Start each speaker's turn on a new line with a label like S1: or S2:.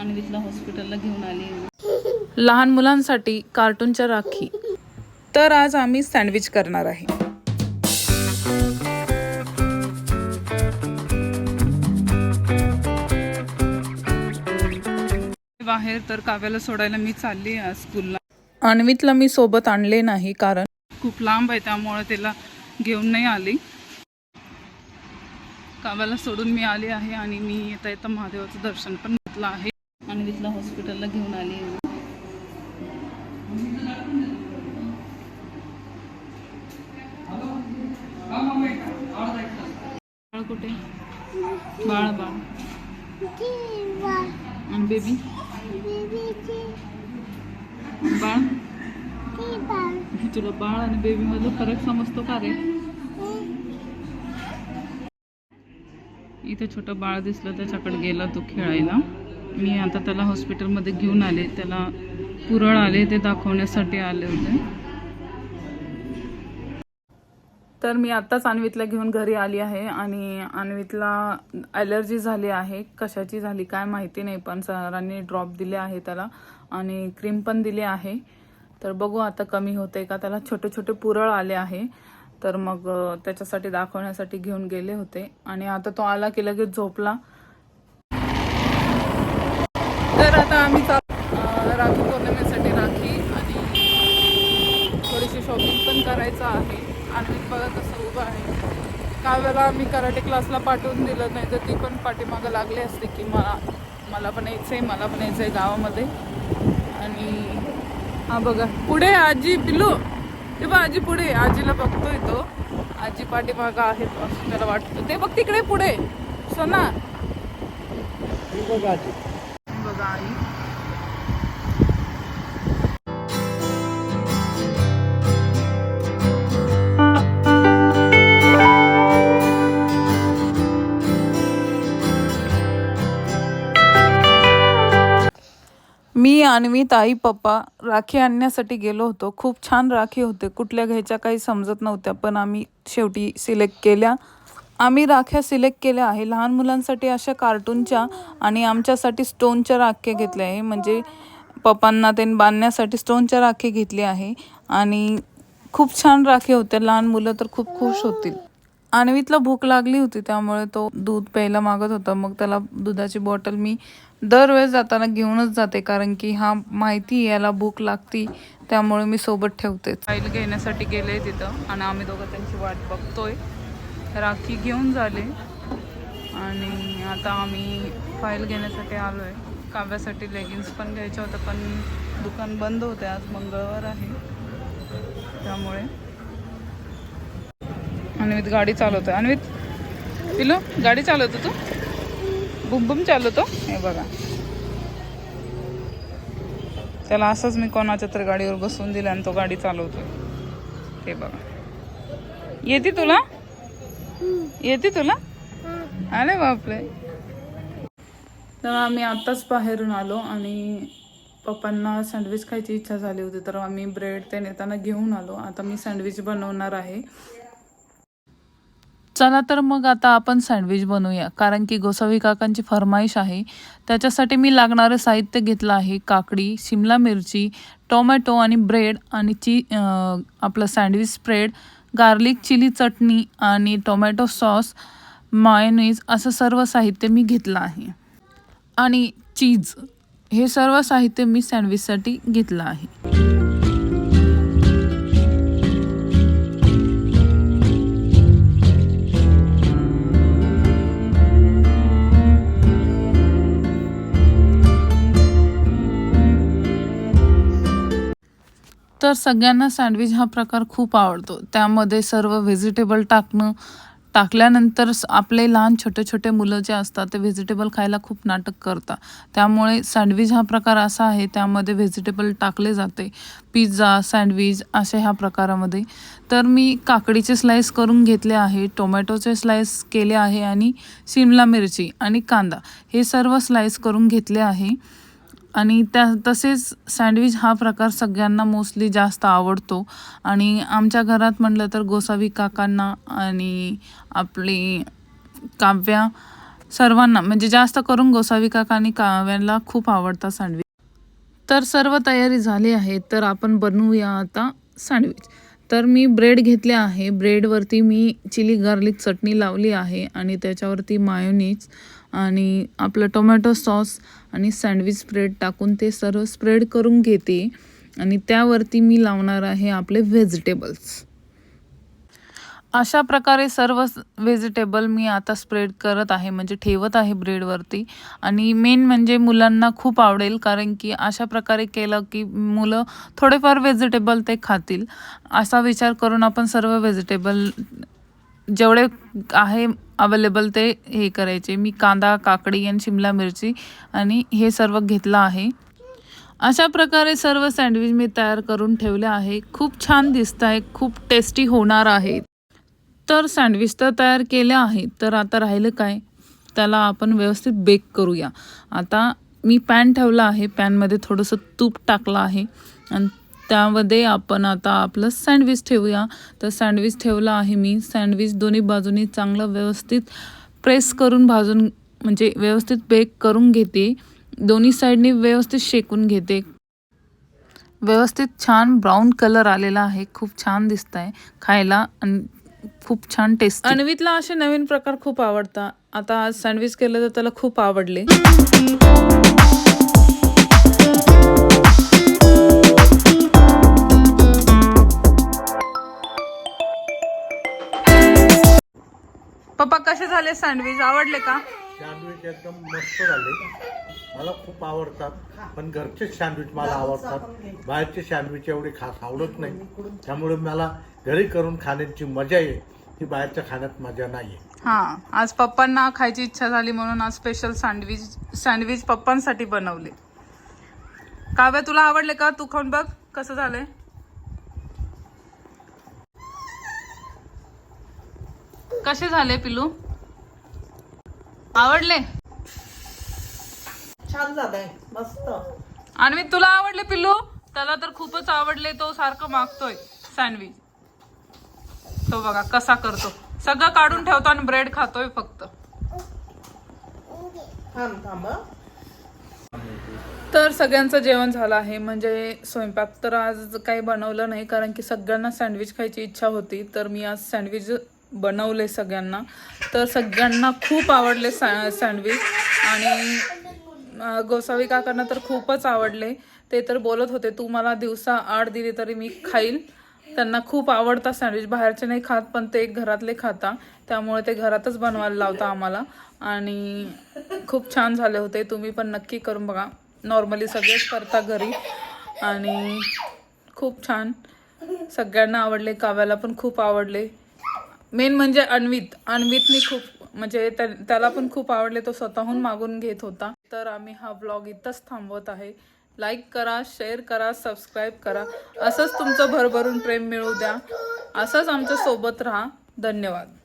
S1: आणि तिथला हॉस्पिटलला घेऊन आली.
S2: लहान मुलांसाठी कार्टूनच्या राखी. तर आज आम्ही सँडविच करणार आहे.
S1: बाहेर तर काव्याला सोडायला मी चालली स्कूलला.
S2: अन्वितला मी सोबत आणले नाही कारण
S1: खूप लांब आहे त्यामुळे त्याला घेऊन नाही आली. काव्याला सोडून मी आली आहे आणि मी येता येता महादेवाचं दर्शन पण घेतलं आहे. आणि तिथला हॉस्पिटलला घेऊन आली. बाळ कुठे? बाळ बाळ. आणि बेबी बाळ? तुला बाळ आणि बेबी मधला फरक समजतो का रे? इथे छोटं बाळ दिसलं त्याच्याकडे गेला तो खेळायला. मी आता त्याला हॉस्पिटलमध्ये घेऊन आले. त्याला पुरळ आले ते दाखवण्यासाठी आले होते.
S2: तर मी आत्ताच अन्वितला घेऊन घरी आली आहे आणि अन्वितला ॲलर्जी झाली आहे. कशाची झाली काय माहिती नाही पण सरांनी ड्रॉप दिले आहे त्याला आणि क्रीम पण दिली आहे. तर बघू आता कमी होते का? त्याला छोटे छोटे पुरळ आले आहे. तर मग त्याच्यासाठी दाखवण्यासाठी घेऊन गेले होते. आणि आता तो आला की लगेच झोपला. तर आता आम्ही राखी पौर्णिमेसाठी राखी आणि थोडीशी शॉपिंग पण करायचं आहे. आणि बघा कसं उभं आहे. काव्याला आम्ही कराटे क्लासला पाठवून दिलं नाही तर ती पण पाठीमागं लागली असते की मला मला पण यायचं आहे मला पण यायचं आहे गावामध्ये. आणि हा बघा पुढे आजी पिलू ते बघ आजी पुढे आजीला बघतोय तो. आजी पाठीमागं आहे असं त्याला वाटतं. ते बघ तिकडे पुढे. सोना. बघा आई मी आणवी ताई पप्पा राखी आणण्यासाठी गेलो होतो. खूप छान राखी होते. कुठल्या घ्यायच्या काही समजत नव्हत्या पण आम्ही शेवटी सिलेक्ट केल्या. आम्ही राख्या सिलेक्ट केल्या आहे. लहान मुलांसाठी अशा कार्टूनच्या आणि आमच्यासाठी स्टोनच्या राख्या घेतल्या आहे. म्हणजे पप्पांना ते बांधण्यासाठी स्टोनच्या राखी घेतली आहे. आणि खूप छान राखी होत्या. लहान मुलं तर खूप खुश होतील. आणवीतला भूक लागली होती त्यामुळे तो दूध प्यायला मागत होता. मग त्याला दुधाची बॉटल मी दरवेळेस जाताना घेऊनच जाते कारण की हा माहिती याला भूक लागती त्यामुळे मी सोबत ठेवते
S1: फाईल घेण्यासाठी गेले तिथं आणि आम्ही दोघं त्यांची वाट बघतोय. राखी घेऊन झाली. आणि आता आम्ही फाईल घेण्यासाठी आलो आहे काव्यासाठी लेगिन्स पण घ्यायच्या होत्या पण दुकान बंद होते. आज मंगळवार आहे. त्यामुळे. अन्वित गाडी चालवतोय. अन्वित पिलो गाडी चालवतो तू? बुम बुम चालवतो? हे बघा. त्याला असंच मी कोणाच्या तरी गाडीवर बसवून दिलं आणि तो गाडी चालवतोय. ते बघा. येते तुला? येते तुला? अरे बापरे. तर आम्ही आत्ताच बाहेरून आलो आणि पप्पांना सँडविच खायची इच्छा झाली होती तर आम्ही ब्रेड ते नेताना घेऊन आलो. आता मी सँडविच बनवणार आहे.
S2: चला तर मग आता आपण सँडविच बनवूया. कारण की गोसावी काकांची फरमाईश आहे. त्याच्यासाठी मी लागणारं साहित्य घेतलं आहे. काकडी शिमला मिरची टोमॅटो आणि ब्रेड आणि ची आपलं sandwich spread garlic chilli chutney आणि टोमॅटो सॉस मायोनीज असं सर्व साहित्य मी घेतलं आहे. आणि चीज हे सर्व साहित्य मी सँडविचसाठी घेतलं आहे. तर सगळ्यांना सँडविच हा प्रकार खूप आवडतो. त्यामध्ये सर्व व्हेजिटेबल टाकणं टाकल्यानंतर स- आपले लहान छोटे छोटे मुलं जे असतात ते व्हेजिटेबल खायला खूप नाटक करतात. त्यामुळे सँडविच हा प्रकार असा आहे त्यामध्ये व्हेजिटेबल टाकले जाते. पिझ्झा सँडविच अशा ह्या प्रकारामध्ये. तर मी काकडीचे स्लाईस करून घेतले आहे टोमॅटोचे स्लाईस केले आहे आणि शिमला मिरची आणि कांदा हे सर्व स्लाईस करून घेतले आहे. आणि त्या तसेच सँडविच हा प्रकार सगळ्यांना मोस्टली जास्त आवडतो. आणि आमच्या घरात म्हटलं तर गोसावी काकांना आणि आपली काव्या सर्वांना म्हणजे जास्त करून गोसावी काका आणि काव्याला खूप आवडतात सँडविच. तर सर्व तयारी झाली आहे तर आपण बनवूया आता सँडविच. तर मी ब्रेड घेतले आहे ब्रेडवरती मी चिली गार्लिक चटणी लावली आहे आणि त्याच्यावरती मायोनीज आणि आपलं टोमॅटो सॉस आणि सँडविच ब्रेड टाकून ते सर्व स्प्रेड करून घेते. आणि त्यावरती मी लावणार आहे आपले व्हेजिटेबल्स. अशा प्रकारे सर्व व्हेजिटेबल मी आता स्प्रेड करत आहे म्हणजे ठेवत आहे ब्रेडवरती. आणि मेन म्हणजे मुलांना खूप आवडेल कारण की अशा प्रकारे केलं की मुलं थोडेफार व्हेजिटेबल ते खातील. असा विचार करून आपण सर्व व्हेजिटेबल जेवढे आहे अवेलेबल ते हे करायचे. मी कांदा काकडी आणि शिमला मिरची आणि हे सर्व घेतलं आहे. अशा प्रकारे सर्व सँडविच मी तयार करून ठेवले आहे. खूप छान दिसत आहे. खूप टेस्टी होणार आहे. तर सँडविच तर तयार केले आहे तर आता राहिलं काय? त्याला आपण व्यवस्थित बेक करूया. आता मी पॅन ठेवला आहे. पॅनमध्ये थोडंसं तूप टाकलं आहे. आणि त्यामध्ये आपण आता आपलं सँडविच ठेवूया. तर सँडविच ठेवलं आहे मी. सँडविच दोन्ही बाजूनी चांगलं व्यवस्थित प्रेस करून भाजून म्हणजे व्यवस्थित बेक करून घेते. दोन्ही साईडनी व्यवस्थित शेकून घेते. व्यवस्थित छान ब्राऊन कलर आलेला आहे. खूप छान दिसत आहे खायला आणि खूप छान टेस्ट. अन्वितला असे नवीन प्रकार खूप आवडतात आता आज सँडविच केलं तर त्याला खूप आवडले.
S1: पप्पा कसे झाले सँडविच आवडले का?
S3: सँडविच एकदम मस्त झाले. मला खूप आवडतात पण घरचे सँडविच मला आवडतात. बाहेरचे सँडविच एवढे खास आवडत नाही. त्यामुळे मला घरी करून खाण्याची मजा आहे ती बाहेरच्या खाण्यात मजा नाही आहे
S1: हा आज पप्पांना खायची इच्छा झाली म्हणून आज स्पेशल सँडविच सँडविच पप्पांसाठी बनवले. काव्या तुला आवडले का? तू खाऊन बघ कसं झालंय? कसे झाले पिलू? आवडले?
S4: छान झालंय मस्त.
S1: आणि तुला आवडले पिल्लू त्याला तर खूपच आवडले तो सारखं मागतोय सँडविच तो बघा कसा करतो. सगळं काढून ठेवतो आणि ब्रेड खातोय फक्त. तर सगळ्यांचं जेवण झालं आहे. म्हणजे स्वयंपाक तर आज काही बनवलं नाही कारण की सगळ्यांना सँडविच खायची इच्छा होती. तर मी आज सँडविच बनवले सगळ्यांना. तर सगळ्यांना खूप आवडले सॅ सँडविच. आणि गोसावी काकांना तर खूपच आवडले. ते तर बोलत होते तू मला दिवसा आठ दिली तरी मी खाईल. त्यांना खूप आवडता सँडविच. बाहेरचे नाही खात पण ते घरातले खाता. त्यामुळे ते घरातच बनवायला लावता आम्हाला. आणि खूप छान झाले होते. तुम्ही पण नक्की करून बघा. नॉर्मली सगळेच करता घरी. आणि खूप छान. सगळ्यांना आवडले काव्याला पण खूप आवडले. मेन म्हणजे अन्वित. अन्वितनी खूप म्हणजे त्या- त्याला पण खूप आवडले. तो स्वतःहून मागून घेत होता. तर आम्ही हा ब्लॉग इथंच थांबवत आहे. लाईक करा शेअर करा सबस्क्राईब करा. असंच तुमचं भरभरून प्रेम मिळू द्या. असंच आमच्यासोबत राहा. धन्यवाद.